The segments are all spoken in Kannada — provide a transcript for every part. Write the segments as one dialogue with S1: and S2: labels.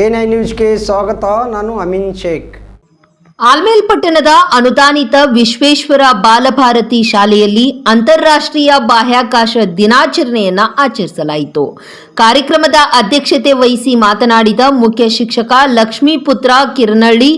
S1: ನ್ಯೂಸ್ಗೆ ಸ್ವಾಗತ, ನಾನು ಅಮಿನ್ ಶೇಖ್.
S2: ಆಲ್ಮೇಲ್ ಪಟ್ಟಣದ ಅನುದಾನಿತ ವಿಶ್ವೇಶ್ವರ ಬಾಲಭಾರತಿ ಶಾಲೆಯಲ್ಲಿ ಅಂತಾರಾಷ್ಟ್ರೀಯ ಬಾಹ್ಯಾಕಾಶ ದಿನಾಚರಣೆಯನ್ನ ಆಚರಿಸಲಾಯಿತು. ಕಾರ್ಯಕ್ರಮದ ಅಧ್ಯಕ್ಷತೆ ವಹಿಸಿ ಮಾತನಾಡಿದ ಮುಖ್ಯ ಶಿಕ್ಷಕ ಲಕ್ಷ್ಮೀಪುತ್ರ ಕಿರಣಳ್ಳಿ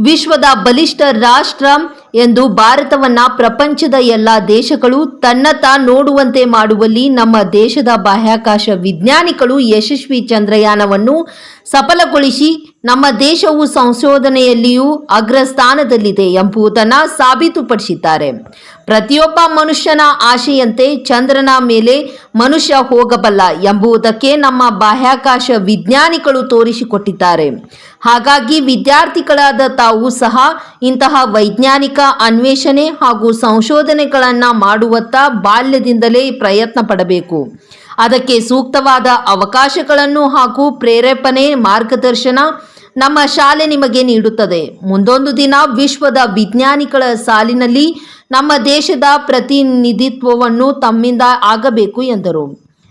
S2: ವಿಶ್ವದ ಬಲಿಷ್ಠ ರಾಷ್ಟ್ರ ಎಂದು ಭಾರತವನ್ನ ಪ್ರಪಂಚದ ಎಲ್ಲ ದೇಶಗಳು ತನ್ನತ್ತ ನೋಡುವಂತೆ ಮಾಡುವಲ್ಲಿ ನಮ್ಮ ದೇಶದ ಬಾಹ್ಯಾಕಾಶ ವಿಜ್ಞಾನಿಗಳು ಯಶಸ್ವಿ ಚಂದ್ರಯಾನವನ್ನು ಸಫಲಗೊಳಿಸಿ ನಮ್ಮ ದೇಶವು ಸಂಶೋಧನೆಯಲ್ಲಿಯೂ ಅಗ್ರಸ್ಥಾನದಲ್ಲಿದೆ ಎಂಬುದನ್ನು ಸಾಬೀತುಪಡಿಸಿದ್ದಾರೆ. ಪ್ರತಿಯೊಬ್ಬ ಮನುಷ್ಯನ ಆಶೆಯಂತೆ ಚಂದ್ರನ ಮೇಲೆ ಮನುಷ್ಯ ಹೋಗಬಲ್ಲ ಎಂಬುದಕ್ಕೆ ನಮ್ಮ ಬಾಹ್ಯಾಕಾಶ ವಿಜ್ಞಾನಿಗಳು ತೋರಿಸಿಕೊಟ್ಟಿದ್ದಾರೆ. ಹಾಗಾಗಿ ವಿದ್ಯಾರ್ಥಿಗಳಾದ ತಾವು ಸಹ ಇಂತಹ ವೈಜ್ಞಾನಿಕ ಅನ್ವೇಷಣೆ ಹಾಗೂ ಸಂಶೋಧನೆಗಳನ್ನು ಮಾಡುವತ್ತ ಬಾಲ್ಯದಿಂದಲೇ ಪ್ರಯತ್ನ ಪಡಬೇಕು. ಅದಕ್ಕೆ ಸೂಕ್ತವಾದ ಅವಕಾಶಗಳನ್ನು ಹಾಗೂ ಪ್ರೇರೇಪಣೆ ಮಾರ್ಗದರ್ಶನ ನಮ್ಮ ಶಾಲೆ ನಿಮಗೆ ನೀಡುತ್ತದೆ. ಮುಂದೊಂದು ದಿನ ವಿಶ್ವದ ವಿಜ್ಞಾನಿಗಳ ಸಾಲಿನಲ್ಲಿ ನಮ್ಮ ದೇಶದ ಪ್ರತಿನಿಧಿತ್ವವನ್ನು ತಮ್ಮಿಂದ ಆಗಬೇಕು ಎಂದರು.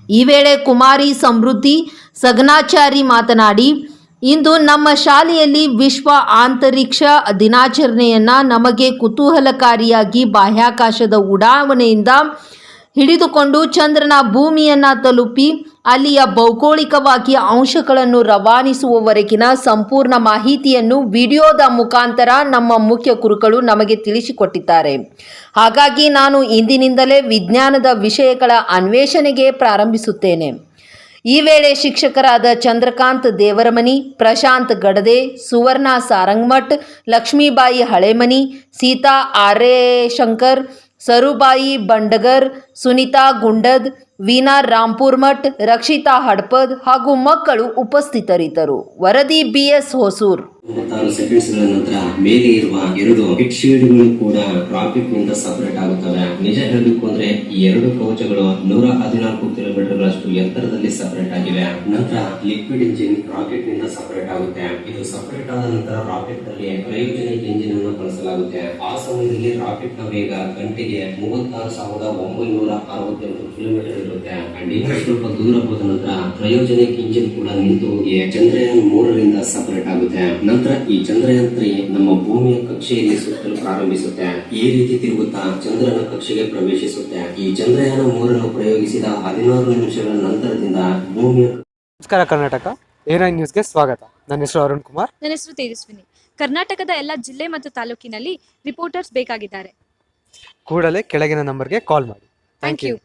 S2: ಈ ವೇಳೆ ಕುಮಾರಿ ಸಮೃದ್ಧಿ ಸಗನಾಚಾರಿ ಮಾತನಾಡಿ, ಇಂದು ನಮ್ಮ ಶಾಲೆಯಲ್ಲಿ ವಿಶ್ವ ಅಂತರಿಕ್ಷ ದಿನಾಚರಣೆಯನ್ನ ನಮಗೆ ಕುತೂಹಲಕಾರಿಯಾಗಿ ಬಾಹ್ಯಾಕಾಶದ ಉಡಾವಣೆಯಿಂದ ಹಿಡಿದುಕೊಂಡು ಚಂದ್ರನ ಭೂಮಿಯನ್ನ ತಲುಪಿ ಅಲ್ಲಿಯ ಭೌಗೋಳಿಕವಾಗಿ ಅಂಶಗಳನ್ನು ರವಾನಿಸುವವರೆಗಿನ ಸಂಪೂರ್ಣ ಮಾಹಿತಿಯನ್ನು ವಿಡಿಯೋದ ಮುಖಾಂತರ ನಮ್ಮ ಮುಖ್ಯ ಕುರುಗಳು ನಮಗೆ ತಿಳಿಸಿಕೊಟ್ಟಿದ್ದಾರೆ. ಹಾಗಾಗಿ ನಾನು ಇಂದಿನಿಂದಲೇ ವಿಜ್ಞಾನದ ವಿಷಯಗಳ ಅನ್ವೇಷಣೆಗೆ ಪ್ರಾರಂಭಿಸುತ್ತೇನೆ. ಈ ವೇಳೆ ಶಿಕ್ಷಕರಾದ ಚಂದ್ರಕಾಂತ್ ದೇವರಮನಿ ಪ್ರಶಾಂತ್ ಗಡದೆ, ಸುವರ್ಣ ಸಾರಂಗ್ಮಠ್, ಲಕ್ಷ್ಮೀಬಾಯಿ ಹಳೆಮನಿ, ಸೀತಾ ಆರೇಶಂಕರ್ ಸರುಬಾಯಿ ಬಂಡಗರ್, ಸುನಿತಾ ಗುಂಡದ್ ವೀಣಾ ರಾಂಪುರ್ಮಠ್ ರಕ್ಷಿತಾ ಹಡ್ಪದ್ ಹಾಗೂ ಮಕ್ಕಳು ಉಪಸ್ಥಿತರಿದ್ದರು. ವರದಿ ಬಿಎಸ್ ಹೊಸೂರ್.
S3: ಮೂವತ್ತಾರು ಸೆಕೆಂಡ್ಸ್ಗಳ ನಂತರ ಮೇಲೆ ಇರುವ ಎರಡು ಹಿಟ್ ಶೀಲ್ಡ್ಗಳು ಕೂಡ ಟ್ರಾಫಿಕ್ನಿಂದ ಸಪರೇಟ್ ಆಗುತ್ತವೆ. ನಿಜ ಹೇಳಬೇಕು ಅಂದ್ರೆ ಈ ಎರಡು ಕವಚಗಳು ನೂರ ಹದಿನಾಲ್ಕು ಕಿಲೋಮೀಟರ್ಗಳಷ್ಟು ಎತ್ತರದಲ್ಲಿ ಸಪರೇಟ್ ಆಗಿವೆ. ನಂತರ ಲಿಕ್ವಿಡ್ ಇಂಜಿನ್ ರಾಕೆಟ್ನಿಂದ ಸಪರೇಟ್ ಆಗುತ್ತೆ. ಇದು ಸಪರೇಟ್ ಆದ ನಂತರ ರಾಕೆಟ್ನಲ್ಲಿ ಕ್ರಯೋಜನಿಕ್ ಇಂಜಿನ್ ಅನ್ನು ಬಳಸಲಾಗುತ್ತೆ. ಆ ಸಮಯದಲ್ಲಿ ರಾಕೆಟ್ನ ವೇಗ ಗಂಟೆಗೆ ಮೂವತ್ತಾರು ಸಾವಿರದ ಒಂಬೈನೂರ ಅರವತ್ತೆಂಟು ಕಿಲೋಮೀಟರ್ ಇರುತ್ತೆ. ಅಂಡ್ ಇನ್ನು ಸ್ವಲ್ಪ ದೂರ ಹೋದ ನಂತರ ಕ್ರಯೋಜನಿಕ್ ಇಂಜಿನ್ ಕೂಡ ನಿಂತು ಈ ಚಂದ್ರಯಾನ್ ಮೂರರಿಂದ ಸಪರೇಟ್ ಆಗುತ್ತೆ. ನಂತರ ಈ ಚಂದ್ರಯಾನ್ ತ್ರೀ ನಮ್ಮ ಭೂಮಿಯ ಕಕ್ಷೆಯಲ್ಲಿ ಸುತ್ತಲು ಪ್ರಾರಂಭಿಸುತ್ತೆ. ಈ ರೀತಿ ತಿರುಗುತ್ತಾ ಚಂದ್ರನ ಕಕ್ಷೆಗೆ ಪ್ರವೇಶಿಸುತ್ತೆ. ಈ ಚಂದ್ರಯಾನ ಮೂರನ್ನು ಪ್ರಯೋಗಿಸಿದ ಹದಿನಾರು ನಿಮಿಷಗಳ ನಂತರದಿಂದ ಭೂಮಿಯ
S4: ನಮಸ್ಕಾರ ಕರ್ನಾಟಕ. ಏರ್ ನ್ಯೂಸ್ಗೆ ಸ್ವಾಗತ. ನನ್ನ ಹೆಸರು ಅರುಣ್ ಕುಮಾರ್.
S5: ನನ್ನ ಹೆಸರು ತೇಜಸ್ವಿನಿ. ಕರ್ನಾಟಕದ ಎಲ್ಲ ಜಿಲ್ಲೆ ಮತ್ತು ತಾಲೂಕಿನಲ್ಲಿ ರಿಪೋರ್ಟರ್ಸ್ ಬೇಕಾಗಿದ್ದಾರೆ.
S4: ಕೂಡಲೇ ಕೆಳಗಿನ ನಂಬರ್ಗೆ ಕಾಲ್ ಮಾಡಿ. Thank
S5: you